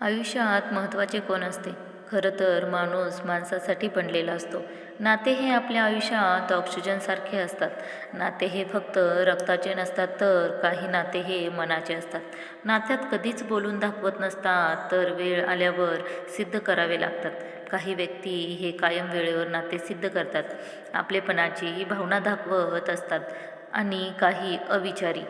आयुष्यात महत्त्वाचे कोण असते? खरं तर माणूस माणसासाठी बनलेला असतो. नाते हे आपल्या आयुष्यात ऑक्सिजनसारखे असतात. नाते हे फक्त रक्ताचे नसतात तर काही नाते हे मनाचे असतात. नात्यात कधीच बोलून दाखवत नसतात तर वेळ आल्यावर सिद्ध करावे लागतात. काही व्यक्ती हे कायम वेळेवर नाते सिद्ध करतात. आपलेपणाची भावना दाखवत असतात. आणि काही अविचारी.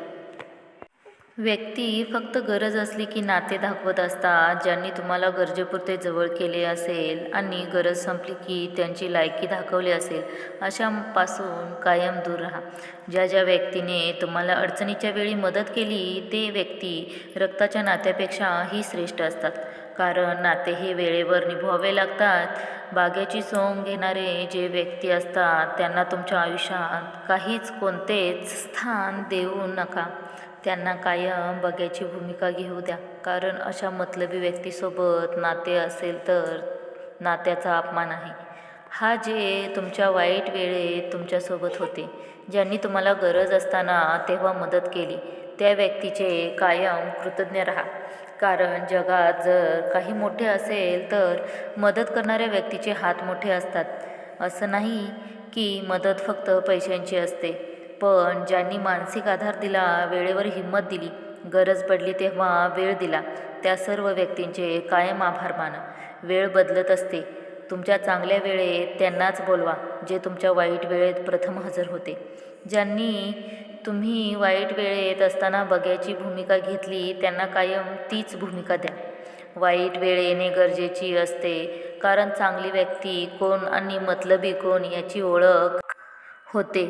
व्यक्ती फक्त गरज असली की नाते दाखवत असतात ज्यांनी तुम्हाला गरजेपुरते जवळ केले असेल आणि गरज संपली की त्यांची लायकी दाखवली असेल अशापासून कायम दूर राहा. ज्या ज्या व्यक्तीने तुम्हाला अडचणीच्या वेळी मदत केली ते व्यक्ती रक्ताच्या नात्यापेक्षाही श्रेष्ठ असतात. कारण नाते हे वेळेवर निभवावे लागतात. बागेची सोंग घेणारे जे व्यक्ती असतात त्यांना तुमच्या आयुष्यात काहीच कोणतेच स्थान देऊ नका. त्यांना कायम बघ्याची भूमिका घेऊ द्या. कारण अशा मतलबी व्यक्तीसोबत नाते असेल तर नात्याचा अपमान आहे. हा जे तुमच्या वाईट वेळेत तुमच्यासोबत होते ज्यांनी तुम्हाला गरज असताना तेव्हा मदत केली त्या व्यक्तीचे कायम कृतज्ञ राहा. कारण जगात जर काही मोठे असेल तर मदत करणाऱ्या व्यक्तीचे हात मोठे असतात. असं नाही की मदत फक्त पैशांची असते. पण ज्यांनी मानसिक आधार दिला वेळेवर हिंमत दिली गरज पडली तेव्हा वेळ दिला. त्या सर्व व्यक्तींचे कायम आभार माना. वेळ बदलत असते. तुमच्या चांगल्या वेळेत त्यांनाच बोलवा जे तुमच्या वाईट वेळेत प्रथम हजर होते. ज्यांनी तुम्ही वाईट वेळेत असताना बघ्याची भूमिका घेतली त्यांना कायम तीच भूमिका द्या. वाईट वेळ येणे गरजेची असते कारण चांगली व्यक्ती कोण आणि मतलबी कोण याची ओळख होते.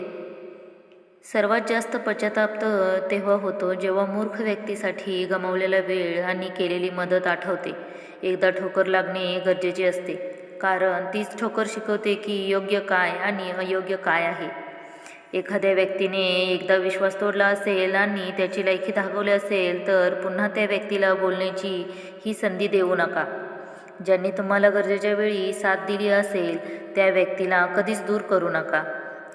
सर्वात जास्त पश्चाताप तर तेव्हा होतो जेव्हा मूर्ख व्यक्तीसाठी गमावलेला वेळ आणि केलेली मदत आठवते. एकदा ठोकर लागणे गरजेचे असते कारण तीच ठोकर शिकवते की योग्य काय आणि अयोग्य काय आहे. एखाद्या व्यक्तीने एकदा विश्वास तोडला असेल आणि त्याची लायकी दाखवली असेल तर पुन्हा त्या व्यक्तीला बोलण्याची ही संधी देऊ नका. ज्यांनी तुम्हाला गरजेच्या वेळी साथ दिली असेल त्या व्यक्तीला कधीच दूर करू नका.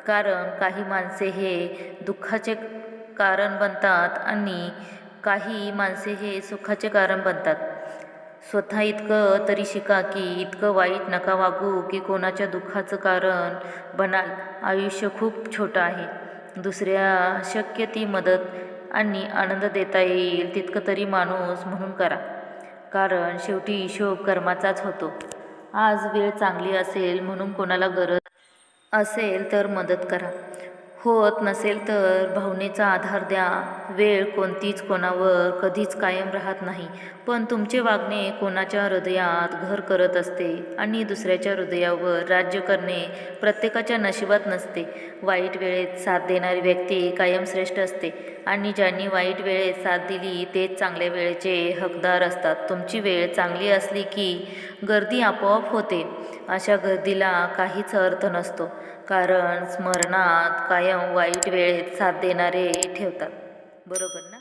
कारण काही माणसे हे दुःखाचे कारण बनतात आणि काही माणसे हे सुखाचे कारण बनतात. स्वतः इतकं तरी शिका की इतकं वाईट नका वागू की कोणाच्या दुःखाचं कारण बनाल. आयुष्य खूप छोटं आहे. दुसऱ्या शक्य ती मदत आणि आनंद देता येईल तितकं तरी माणूस म्हणून करा. कारण शेवटी हिशोब कर्माचाच होतो. आज वेळ चांगली असेल म्हणून कोणाला गरज असेल तर मदत करा. होत नसेल तर भावनेचा आधार द्या. वेळ कोणतीच कोणावर कधीच कायम राहत नाही. पण तुमचे वागणे कोणाच्या हृदयात घर करत असते आणि दुसऱ्याच्या हृदयावर राज्य करणे प्रत्येकाच्या नशिबात नसते. वाईट वेळेत साथ देणारी व्यक्ती कायम श्रेष्ठ असते आणि ज्यांनी वाईट वेळेत साथ दिली तेच चांगल्या वेळेचे हकदार असतात. तुमची वेळ चांगली असली की गर्दी आपोआप होते. अशा गर्दीला काहीच अर्थ नसतो. कारण स्मरणात कायम वाईट वेळेत साथ देणारे ठेवतात. बरोबर ना?